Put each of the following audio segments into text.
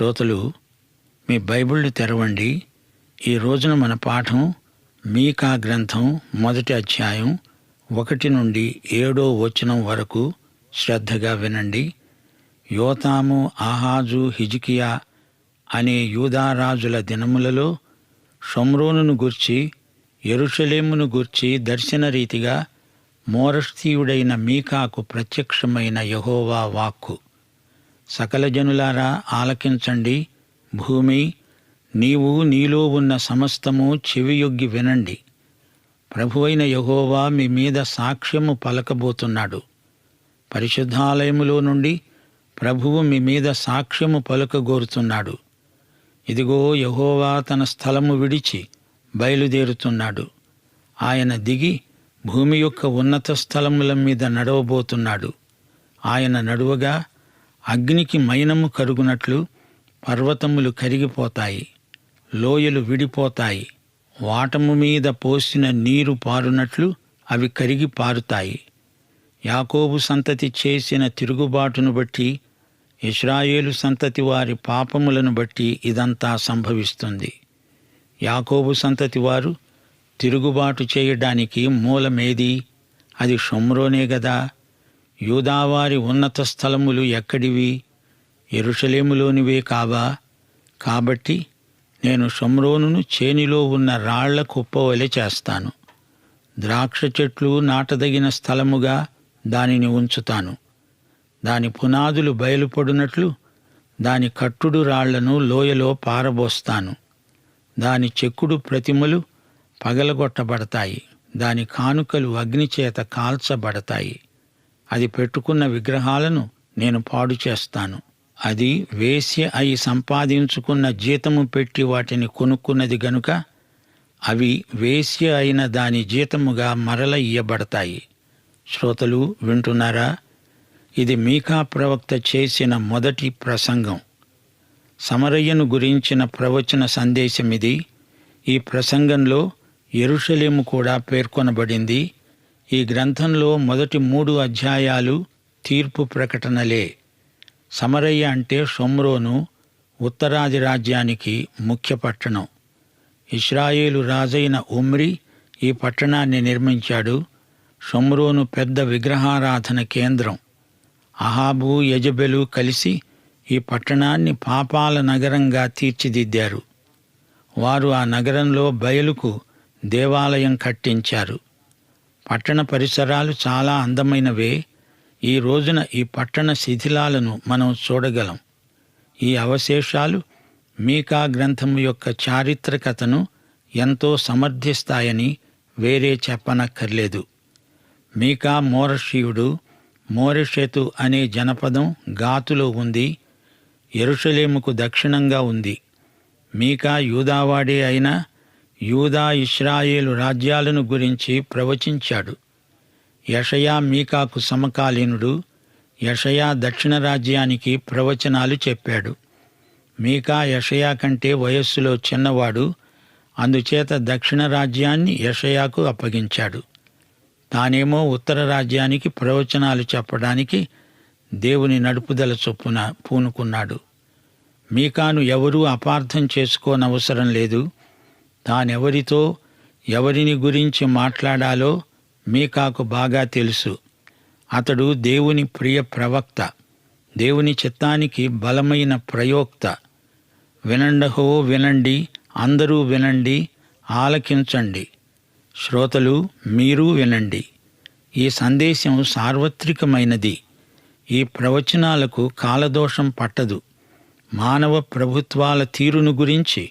శ్రోతలు మీ బైబిళ్ళు తెరవండి. ఈ రోజున మన పాఠం మీకా గ్రంథం మొదటి అధ్యాయం ఒకటి నుండి ఏడో వచనం వరకు శ్రద్ధగా వినండి. యోతాము ఆహాజు హిజికియా అనే యూదారాజుల దినములలో షమ్రోనును గూర్చి ఎరుషలేమును గూర్చి దర్శన రీతిగా మీకాకు ప్రత్యక్షమైన యహోవా వాక్కు. సకల జనులారా ఆలకించండి. భూమి నీవు నీలో ఉన్న సమస్తము చెవియొగ్గి వినండి. ప్రభువైన యహోవా మీ మీద సాక్ష్యము పలకబోతున్నాడు. పరిశుద్ధాలయములో నుండి ప్రభువు మీ మీద సాక్ష్యము పలుకగోరుతున్నాడు. ఇదిగో యహోవా తన స్థలము విడిచి బయలుదేరుతున్నాడు. ఆయన దిగి భూమి యొక్క ఉన్నత స్థలముల మీద నడవబోతున్నాడు. ఆయన నడువగా అగ్నికి మైనము కరుగునట్లు పర్వతములు కరిగిపోతాయి లోయలు విడిపోతాయి వాటము మీద పోసిన నీరు పారునట్లు అవి కరిగి పారుతాయి. యాకోబు సంతతి చేసిన తిరుగుబాటును బట్టి ఇస్రాయేలు సంతతి వారి పాపములను బట్టి ఇదంతా సంభవిస్తుంది. యాకోబు సంతతి వారు తిరుగుబాటు చేయడానికి మూలమేది? అది షొమ్రోనే గదా? యూదావారి ఉన్నత స్థలములు ఎక్కడివి? ఎరుషలేములోనివే కావా? కాబట్టి నేను షమ్రోనును చేనిలో ఉన్న రాళ్ళ కుప్పవలె చేస్తాను. ద్రాక్ష చెట్లు నాటదగిన స్థలముగా దానిని ఉంచుతాను. దాని పునాదులు బయలుపడినట్లు దాని కట్టుడు రాళ్ళను లోయలో పారబోస్తాను. దాని చెక్కుడు ప్రతిమలు పగలగొట్టబడతాయి. దాని కానుకలు అగ్నిచేత కాల్చబడతాయి. అది పెట్టుకున్న విగ్రహాలను నేను పాడు చేస్తాను. అది వేశ్య అయి సంపాదించుకున్న జీతము పెట్టి వాటిని కొనుక్కున్నది గనుక అవి వేశ్య అయిన దాని జీతముగా మరల ఇయ్యబడతాయి. శ్రోతలు వింటున్నారా? ఇది మీకా ప్రవక్త చేసిన మొదటి ప్రసంగం. సమరయ్యను గురించిన ప్రవచన సందేశమిది. ఈ ప్రసంగంలో ఎరుషలేము కూడా పేర్కొనబడింది. ఈ గ్రంథంలో మొదటి మూడు అధ్యాయాలు తీర్పు ప్రకటనలే. సమరయ్య అంటే షొమ్రోను ఉత్తరాది రాజ్యానికి ముఖ్య పట్టణం. ఇస్రాయేలు రాజైన ఉమ్రి ఈ పట్టణాన్ని నిర్మించాడు. షొమ్రోను పెద్ద విగ్రహారాధన కేంద్రం. అహాబు యజబెలు కలిసి ఈ పట్టణాన్ని పాపాల నగరంగా తీర్చిదిద్దారు. వారు ఆ నగరంలో బయలుకు దేవాలయం కట్టించారు. పట్టణ పరిసరాలు చాలా అందమైనవే ఈ రోజున ఈ పట్టణ శిథిలాలను మనం చూడగలం. ఈ అవశేషాలు మీకా గ్రంథం యొక్క చారిత్రకతను ఎంతో సమర్థిస్తాయని వేరే చెప్పనక్కర్లేదు. మీకా మోరషీయుడు మోరెషెతు అనే జనపదం గాతులో ఉంది ఎరుషలేముకు దక్షిణంగా ఉంది. మీకా యూదావాడే అయినా యూదా ఇస్రాయేలు రాజ్యాలను గురించి ప్రవచించాడు. యషయా మీకాకు సమకాలీనుడు యషయా దక్షిణ రాజ్యానికి ప్రవచనాలు చెప్పాడు. మీకా యషయా కంటే వయస్సులో చిన్నవాడు అందుచేత దక్షిణ రాజ్యాన్ని యషయాకు అప్పగించాడు. తానేమో ఉత్తర రాజ్యానికి ప్రవచనాలు చెప్పడానికి దేవుని నడుపుదల చొప్పున పూనుకున్నాడు. మీకాను ఎవరూ అపార్థం చేసుకోనవసరం లేదు. తానెవరితో ఎవరిని గురించి మాట్లాడాలో మీకాకు బాగా తెలుసు. అతడు దేవుని ప్రియ ప్రవక్త దేవుని చిత్తానికి బలమైన ప్రయోక్త. వినండహో వినండి అందరూ వినండి ఆలకించండి. శ్రోతలు మీరు వినండి. ఈ సందేశం సార్వత్రికమైనది. ఈ ప్రవచనాలకు కాలదోషం పట్టదు. మానవ ప్రభుత్వాల తీరును గురించి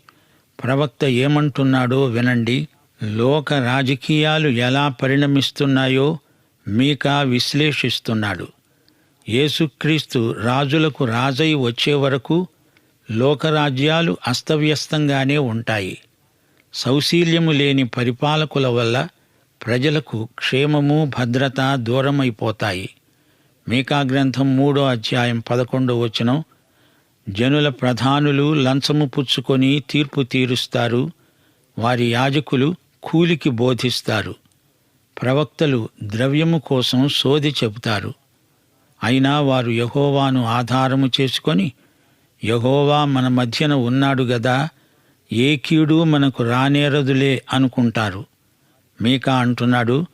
ప్రవక్త ఏమంటున్నాడో వినండి. లోక రాజకీయాలు ఎలా పరిణమిస్తున్నాయో మీకా విశ్లేషిస్తున్నాడు. యేసుక్రీస్తు రాజులకు రాజై వచ్చే వరకు లోకరాజ్యాలు అస్తవ్యస్తంగానే ఉంటాయి. సౌశీల్యము లేని పరిపాలకుల వల్ల ప్రజలకు క్షేమము భద్రత దూరమైపోతాయి. మీకా గ్రంథం మూడో అధ్యాయం పదకొండో వచనం జనుల ప్రధానులు లంచము పుచ్చుకొని తీర్పు తీరుస్తారు. వారి యాజకులు కూలికి బోధిస్తారు. ప్రవక్తలు ద్రవ్యము కోసం సోది చెబుతారు. అయినా వారు యహోవాను ఆధారము చేసుకొని యహోవా మన మధ్యన ఉన్నాడు గదా ఏ కీడు మనకు రానేరదులే అనుకుంటారు. మీకా అంటున్నాడు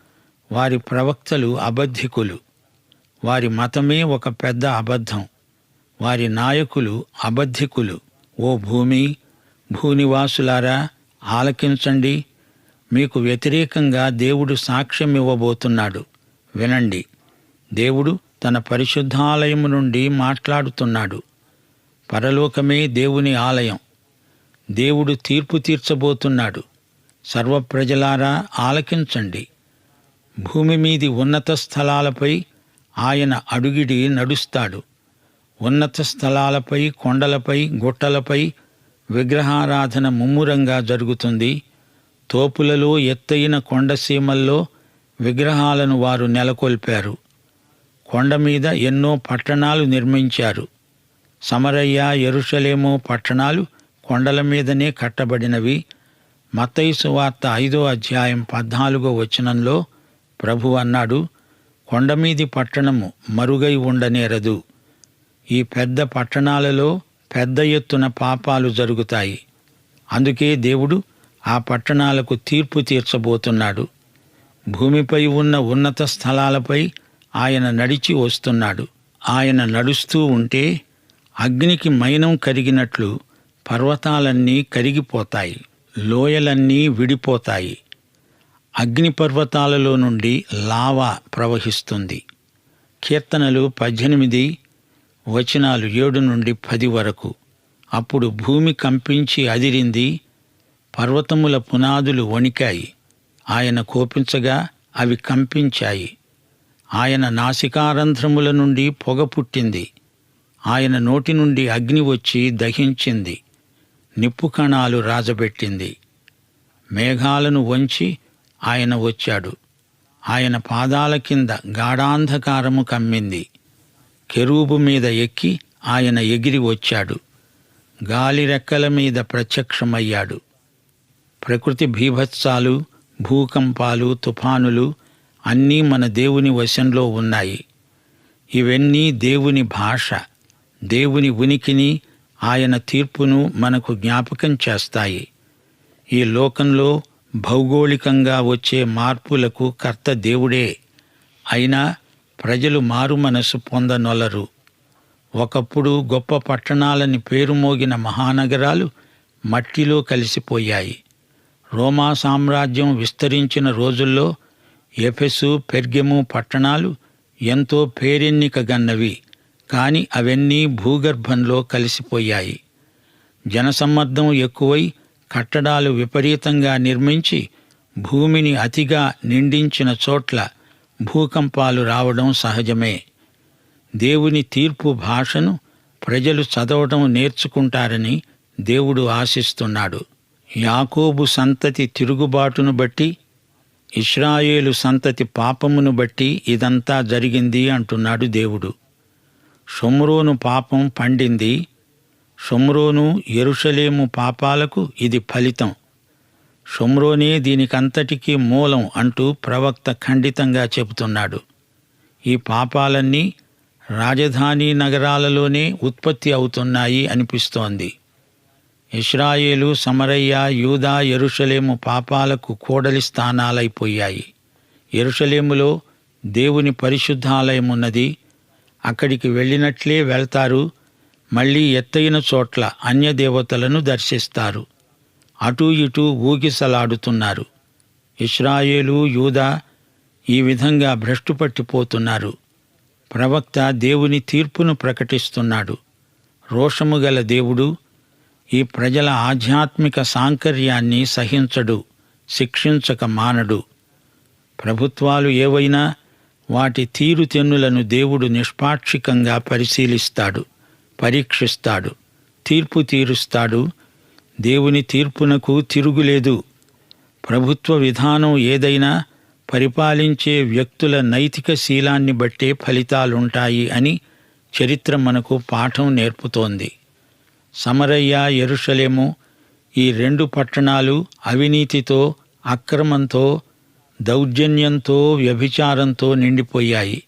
వారి ప్రవక్తలు అబద్ధికులు. వారి మతమే ఒక పెద్ద అబద్ధం. వారి నాయకులు అబద్ధికులు. ఓ భూమి భూనివాసులారా ఆలకించండి. మీకు వ్యతిరేకంగా దేవుడు సాక్ష్యం ఇవ్వబోతున్నాడు. వినండి. దేవుడు తన పరిశుద్ధాలయము నుండి మాట్లాడుతున్నాడు. పరలోకమే దేవుని ఆలయం. దేవుడు తీర్పు తీర్చబోతున్నాడు. సర్వ ప్రజలారా ఆలకించండి. భూమి మీది ఉన్నత స్థలాలపై ఆయన అడుగిడి నడుస్తాడు. ఉన్నత స్థలాలపై కొండలపై గుట్టలపై విగ్రహారాధన ముమ్మురంగా జరుగుతుంది. తోపులలో ఎత్తైన కొండసీమల్లో విగ్రహాలను వారు నెలకొల్పారు. కొండ మీద ఎన్నో పట్టణాలు నిర్మించారు. సమరయ్య ఎరుషలేము పట్టణాలు కొండల మీదనే కట్టబడినవి. మత్తయి వార్త ఐదో అధ్యాయం పద్నాలుగో వచనంలో ప్రభు అన్నాడు కొండమీది పట్టణము మరుగై ఉండనేరదు. ఈ పెద్ద పట్టణాలలో పెద్ద ఎత్తున పాపాలు జరుగుతాయి. అందుకే దేవుడు ఆ పట్టణాలకు తీర్పు తీర్చబోతున్నాడు. భూమిపై ఉన్న ఉన్నత స్థలాలపై ఆయన నడిచి వస్తున్నాడు. ఆయన నడుస్తూ ఉంటే అగ్నికి మైనం కరిగినట్లు పర్వతాలన్నీ కరిగిపోతాయి. లోయలన్నీ విడిపోతాయి. అగ్నిపర్వతాలలో నుండి లావా ప్రవహిస్తుంది. కీర్తనలు పద్దెనిమిది వచనాలు ఏడు నుండి పది వరకు. అప్పుడు భూమి కంపించి అదిరింది పర్వతముల పునాదులు వణికాయి. ఆయన కోపించగా అవి కంపించాయి. ఆయన నాసికారంధ్రముల నుండి పొగ పుట్టింది. ఆయన నోటి నుండి అగ్ని వచ్చి దహించింది. నిప్పు కణాలు రాజబెట్టింది. మేఘాలను వంచి ఆయన వచ్చాడు. ఆయన పాదాల కింద గాఢాంధకారము కమ్మింది. కెరూబు మీద ఎక్కి ఆయన ఎగిరి వచ్చాడు. గాలి రెక్కల మీద ప్రత్యక్షమయ్యాడు. ప్రకృతి భీభత్సాలు భూకంపాలు తుఫానులు అన్నీ మన దేవుని వశంలో ఉన్నాయి. ఇవన్నీ దేవుని భాష దేవుని ఉనికిని ఆయన తీర్పును మనకు జ్ఞాపకం చేస్తాయి. ఈ లోకంలో భౌగోళికంగా వచ్చే మార్పులకు కర్త దేవుడే. అయినా ప్రజలు మారు మనసు పొందనొలరు. ఒకప్పుడు గొప్ప పట్టణాలని పేరుమోగిన మహానగరాలు మట్టిలో కలిసిపోయాయి. రోమా సామ్రాజ్యం విస్తరించిన రోజుల్లో ఎఫెసు పెర్గెము పట్టణాలు ఎంతో పేరెన్నికగన్నవి కాని అవన్నీ భూగర్భంలో కలిసిపోయాయి. జనసమ్మర్దం ఎక్కువై కట్టడాలు విపరీతంగా నిర్మించి భూమిని అతిగా నిండించిన చోట్ల భూకంపాలు రావడం సహజమే. దేవుని తీర్పు భాషను ప్రజలు చదవడం నేర్చుకుంటారని దేవుడు ఆశిస్తున్నాడు. యాకోబు సంతతి తిరుగుబాటును బట్టి ఇస్రాయేలు సంతతి పాపమును బట్టి ఇదంతా జరిగింది అంటున్నాడు దేవుడు. షొమ్రోను పాపం పండింది. షొమ్రోను ఎరుషలేము పాపాలకు ఇది ఫలితం. షొమ్రోనే దీనికంతటికీ మూలం అంటూ ప్రవక్త ఖండితంగా చెబుతున్నాడు. ఈ పాపాలన్నీ రాజధాని నగరాలలోనే ఉత్పత్తి అవుతున్నాయి అనిపిస్తోంది. ఇస్రాయేలు సమరయ్య యూదా ఎరుషలేము పాపాలకు కోడలి స్థానాలైపోయాయి. ఎరుషలేములో దేవుని పరిశుద్ధాలయమున్నది అక్కడికి వెళ్ళినట్లే వెళ్తారు. మళ్ళీ ఎత్తైన చోట్ల అన్యదేవతలను దర్శిస్తారు. అటూ ఇటూ ఊగిసలాడుతున్నారు. ఇస్రాయేలు యూదా ఈ విధంగా భ్రష్టుపట్టిపోతున్నారు ప్రవక్త దేవుని తీర్పును ప్రకటిస్తున్నాడు. రోషము గల దేవుడు ఈ ప్రజల ఆధ్యాత్మిక సాంకర్యాన్ని సహించడు శిక్షించక మానడు. ప్రభుత్వాలు ఏవైనా వాటి తీరుతెన్నులను దేవుడు నిష్పాక్షికంగా పరిశీలిస్తాడు పరీక్షిస్తాడు తీర్పు తీరుస్తాడు దేవుని తీర్పునకు తిరుగులేదు. ప్రభుత్వ విధానం ఏదైనా పరిపాలించే వ్యక్తుల నైతిక శీలాన్ని బట్టే ఫలితాలుంటాయి అని చరిత్ర మనకు పాఠం నేర్పుతోంది. సమరయ్య ఎరుషలేము ఈ రెండు పట్టణాలు అవినీతితో అక్రమంతో దౌర్జన్యంతో వ్యభిచారంతో నిండిపోయాయి.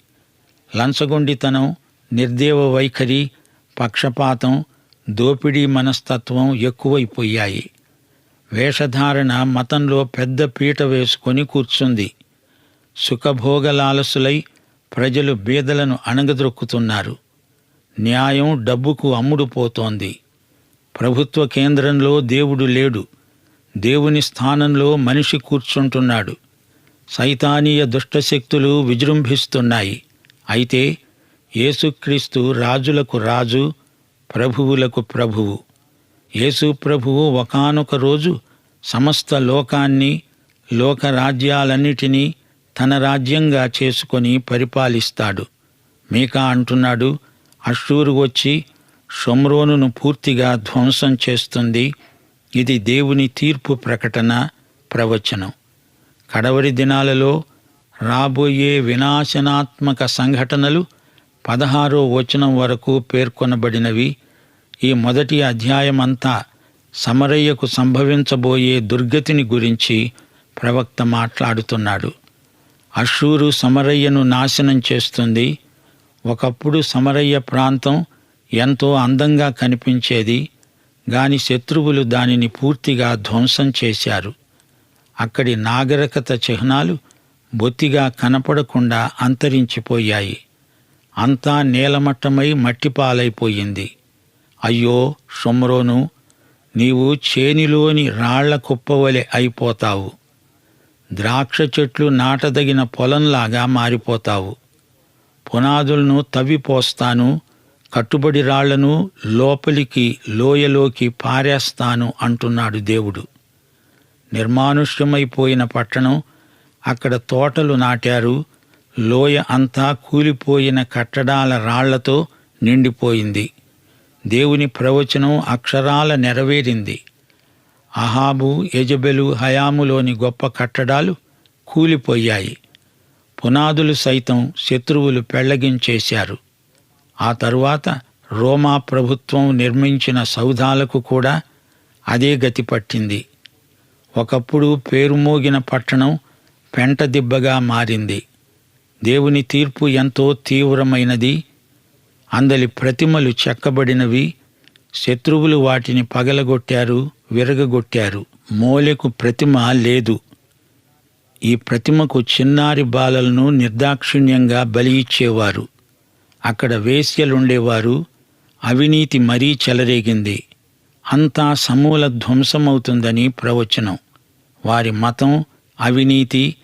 లంచగొండితనం నిర్దేవ వైఖరి పక్షపాతం దోపిడీ మనస్తత్వం ఎక్కువైపోయాయి. వేషధారణ మతంలో పెద్ద పీట వేసుకొని కూర్చుంది. సుఖభోగలాలసులై ప్రజలు బీదలను అణగద్రొక్కుతున్నారు న్యాయం డబ్బుకు అమ్ముడుపోతోంది. ప్రభుత్వ కేంద్రంలో దేవుడు లేడు. దేవుని స్థానంలో మనిషి కూర్చుంటున్నాడు. సైతానీయ దుష్టశక్తులు విజృంభిస్తున్నాయి. అయితే యేసుక్రీస్తు రాజులకు రాజు ప్రభువులకు ప్రభువు. యేసు ప్రభువు ఒకానొక రోజు సమస్త లోకాన్ని లోకరాజ్యాలన్నిటినీ తన రాజ్యంగా చేసుకొని పరిపాలిస్తాడు. మీకా అంటున్నాడు అషూరు వచ్చి షొమ్రోనును పూర్తిగా ధ్వంసం చేస్తుంది. ఇది దేవుని తీర్పు ప్రకటన ప్రవచనం. కడవరి దినాలలో రాబోయే వినాశనాత్మక సంఘటనలు పదహారో వచనం వరకు పేర్కొనబడినవి. ఈ మొదటి అధ్యాయమంతా సమరయ్యకు సంభవించబోయే దుర్గతిని గురించి ప్రవక్త మాట్లాడుతున్నాడు. అషూరు సమరయ్యను నాశనం చేస్తుంది. ఒకప్పుడు సమరయ్య ప్రాంతం ఎంతో అందంగా కనిపించేది. గాని శత్రువులు దానిని పూర్తిగా ధ్వంసం చేశారు. అక్కడి నాగరికత చిహ్నాలు బొత్తిగా కనపడకుండా అంతరించిపోయాయి. అంతా నేలమట్టమై మట్టిపాలైపోయింది. అయ్యో షొమ్రోను నీవు చేనిలోని రాళ్ళ కుప్పవలె అయిపోతావు. ద్రాక్ష చెట్లు నాటదగిన పొలంలాగా మారిపోతావు. పునాదులను తవ్విపోస్తాను కట్టుబడి రాళ్ళను లోపలికి లోయలోకి పారేస్తాను అంటున్నాడు దేవుడు. నిర్మానుష్యమైపోయిన పట్టణం అక్కడ తోటలు నాటారు లోయ అంతా కూలిపోయిన కట్టడాల రాళ్ళతో నిండిపోయింది. దేవుని ప్రవచనం అక్షరాల నెరవేరింది. అహాబు యజబెలు హయాములోని గొప్ప కట్టడాలు కూలిపోయాయి. పునాదులు సైతం శత్రువులు పెళ్ళగించేశారు. ఆ తరువాత రోమా ప్రభుత్వం నిర్మించిన సౌధాలకు కూడా అదే గతి పట్టింది. ఒకప్పుడు పేరుమోగిన పట్టణం పెంట దిబ్బగా మారింది. దేవుని తీర్పు ఎంతో తీవ్రమైనది. అందలి ప్రతిమలు చెక్కబడినవి. శత్రువులు వాటిని పగలగొట్టారు విరగగొట్టారు. మోలెకు ప్రతిమ లేదు. ఈ ప్రతిమకు చిన్నారి బాలలను నిర్దాక్షిణ్యంగా బలి ఇచ్చేవారు. అక్కడ వేశ్యలుండేవారు. అవినీతి మరీ చెలరేగింది. అంతా సమూల ధ్వంసమవుతుందని ప్రవచనం. వారి మతం అవినీతి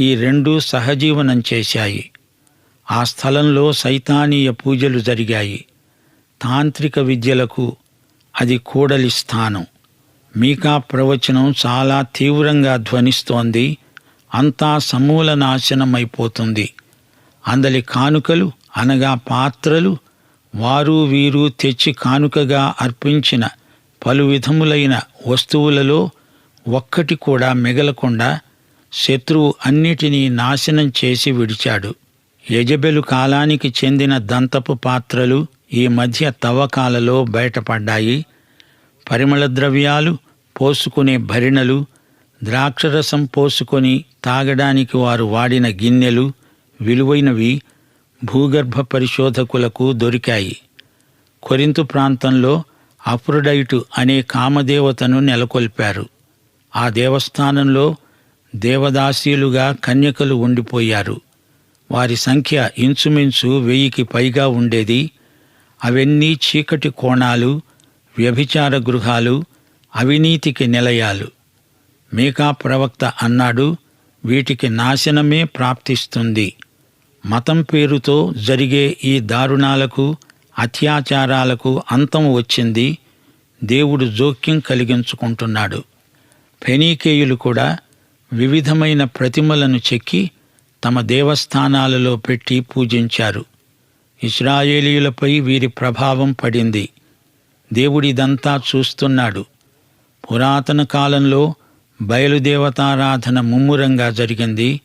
ఈ రెండూ సహజీవనం చేశాయి. ఆ స్థలంలో సైతానీయ పూజలు జరిగాయి. తాంత్రిక విద్యలకు అది కూడలి స్థానం. మీకా ప్రవచనం చాలా తీవ్రంగా ధ్వనిస్తోంది. అంతా సమూల నాశనమైపోతుంది అందలి కానుకలు అనగా పాత్రలు వారు వీరు తెచ్చి కానుకగా అర్పించిన పలు విధములైన వస్తువులలో ఒక్కటి కూడా మిగలకుండా శత్రువు అన్నిటినీ నాశనం చేసి విడిచాడు. యజబెలు కాలానికి చెందిన దంతపు పాత్రలు ఈ మధ్య తవ్వకాలలో బయటపడ్డాయి. పరిమళ ద్రవ్యాలు పోసుకునే భరిణలు ద్రాక్షరసం పోసుకొని తాగడానికి వారు వాడిన గిన్నెలు విలువైనవి భూగర్భ పరిశోధకులకు దొరికాయి. కొరింతు ప్రాంతంలో అఫ్రొడైటు అనే కామదేవతను నెలకొల్పారు. ఆ దేవస్థానంలో దేవదాసీలుగా కన్యకలు ఉండిపోయారు. వారి సంఖ్య ఇంచుమించు వెయ్యికి పైగా ఉండేది. అవన్నీ చీకటి కోణాలు వ్యభిచార గృహాలు అవినీతికి నిలయాలు. మీకా ప్రవక్త అన్నాడు వీటికి నాశనమే ప్రాప్తిస్తుంది. మతం పేరుతో జరిగే ఈ దారుణాలకు అత్యాచారాలకు అంతం వచ్చింది దేవుడు జోక్యం కలిగించుకుంటున్నాడు. ఫెనీకేయులు కూడా వివిధమైన ప్రతిమలను చెక్కి తమ దేవస్థానాలలో పెట్టి పూజించారు. ఇస్రాయేలీయులపై వీరి ప్రభావం పడింది. దేవుడిదంతా చూస్తున్నాడు. పురాతన కాలంలో బయలుదేవతారాధన ముమ్మురంగా జరిగింది.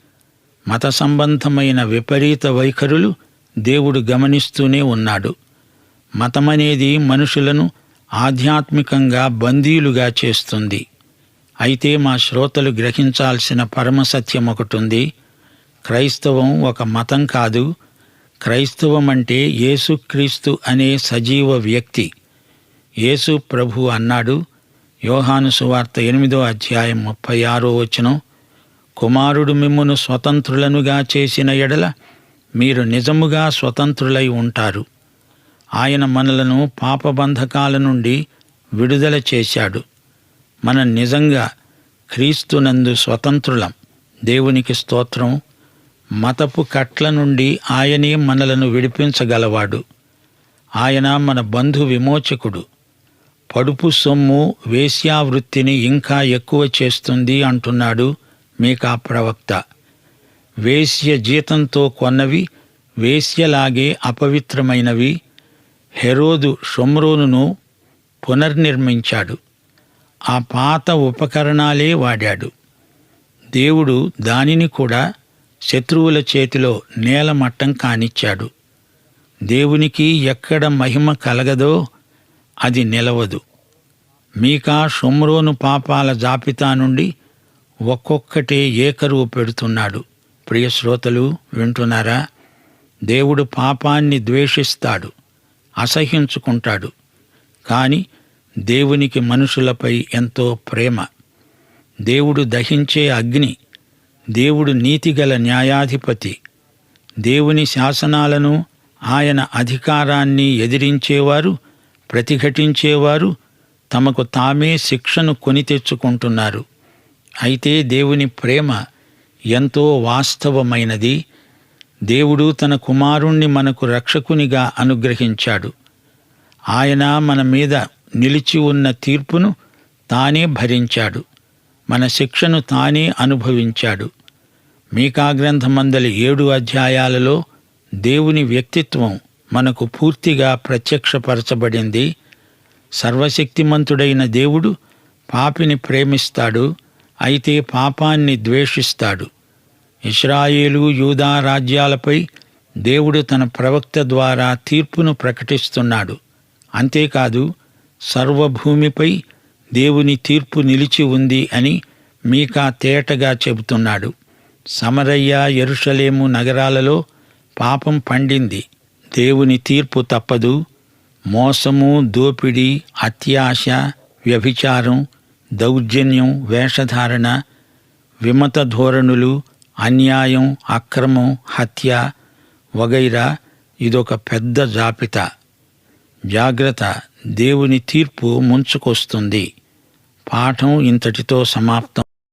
మత సంబంధమైన విపరీత వైఖరులు దేవుడు గమనిస్తూనే ఉన్నాడు. మతమనేది మనుషులను ఆధ్యాత్మికంగా బందీలుగా చేస్తుంది. అయితే మా శ్రోతలు గ్రహించాల్సిన పరమసత్యం ఒకటుంది. క్రైస్తవం ఒక మతం కాదు. క్రైస్తవం అంటే యేసుక్రీస్తు అనే సజీవ వ్యక్తి. యేసు ప్రభు అన్నాడు యోహాను సువార్త ఎనిమిదో అధ్యాయం ముప్పై ఆరో వచనం కుమారుడు మిమ్మును స్వతంత్రులనుగా చేసిన ఎడల మీరు నిజముగా స్వతంత్రులై ఉంటారు. ఆయన మనలను పాపబంధకాల నుండి విడుదల చేశాడు. మనం నిజంగా క్రీస్తునందు స్వతంత్రులం. దేవునికి స్తోత్రం. మతపు కట్ల నుండి ఆయనే మనలను విడిపించగలవాడు. ఆయన మన బంధు విమోచకుడు. పడుపు సొమ్ము వేశ్యావృత్తిని ఇంకా ఎక్కువ చేస్తుంది అంటున్నాడు మీకా ప్రవక్త. వేశ్య జీతంతో కొన్నవి వేశ్యలాగే అపవిత్రమైనవి. హెరోదు షొమ్రోనును పునర్నిర్మించాడు. ఆ పాత ఉపకరణాలే వాడాడు. దేవుడు దానిని కూడా శత్రువుల చేతిలో నేలమట్టం కానిచ్చాడు. దేవునికి ఎక్కడ మహిమ కలగదో అది నిలవదు. మీకా షొమ్రోను పాపాల జాబితా నుండి ఒక్కొక్కటే ఏకరువు పెడుతున్నాడు. ప్రియ శ్రోతలు వింటున్నారా? దేవుడు పాపాన్ని ద్వేషిస్తాడు అసహ్యించుకుంటాడు. కానీ దేవునికి మనుషులపై ఎంతో ప్రేమ. దేవుడు దహించే అగ్ని. దేవుడు నీతిగల న్యాయాధిపతి. దేవుని శాసనాలను ఆయన అధికారాన్ని ఎదిరించేవారు ప్రతిఘటించేవారు తమకు తామే శిక్షను కొని తెచ్చుకుంటున్నారు. అయితే దేవుని ప్రేమ ఎంతో వాస్తవమైనది. దేవుడు తన కుమారుణ్ణి మనకు రక్షకునిగా అనుగ్రహించాడు. ఆయన మన మీద నిలిచి ఉన్న తీర్పును తానే భరించాడు. మన శిక్షను తానే అనుభవించాడు. మీకా గ్రంథమందలి ఏడు అధ్యాయాలలో దేవుని వ్యక్తిత్వం మనకు పూర్తిగా ప్రత్యక్షపరచబడింది. సర్వశక్తిమంతుడైన దేవుడు పాపిని ప్రేమిస్తాడు అయితే పాపాన్ని ద్వేషిస్తాడు. ఇస్రాయేలు యూదా రాజ్యాలపై దేవుడు తన ప్రవక్త ద్వారా తీర్పును ప్రకటిస్తున్నాడు. అంతేకాదు సర్వభూమిపై దేవుని తీర్పు నిలిచి ఉంది అని మీకా తేటగా చెబుతున్నాడు. సమరయ్య ఎరుషలేము నగరాలలో పాపం పండింది. దేవుని తీర్పు తప్పదు. మోసము దోపిడీ అత్యాశ వ్యభిచారం దౌర్జన్యం వేషధారణ విమత ధోరణులు అన్యాయం అక్రమం హత్య వగైరా ఇదొక పెద్ద జాబితా. జాగ్రత్త దేవుని తీర్పు ముంచుకొస్తుంది. పాఠం ఇంతటితో సమాప్తం.